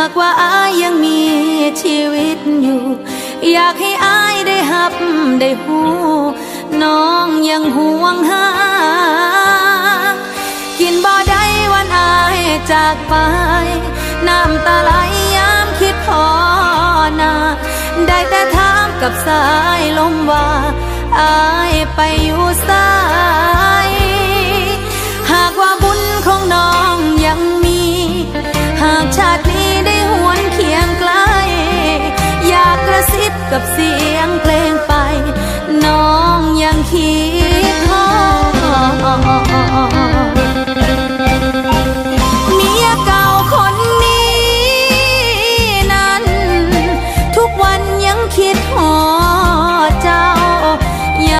ากว่าอายยังมีชีวิตอยู่ อยากให้อายได้หับได้หูน้องยังห่วงหา กินบ่ได้วันอายจากไป น้ำตาไหลยามคิดพอนา ได้แต่ถามกับสายลมว่า กับเสียงเพลงไป น้องยังคิดทอเมียเก่าคนนี้นั้น ทุกวันยังคิดหอ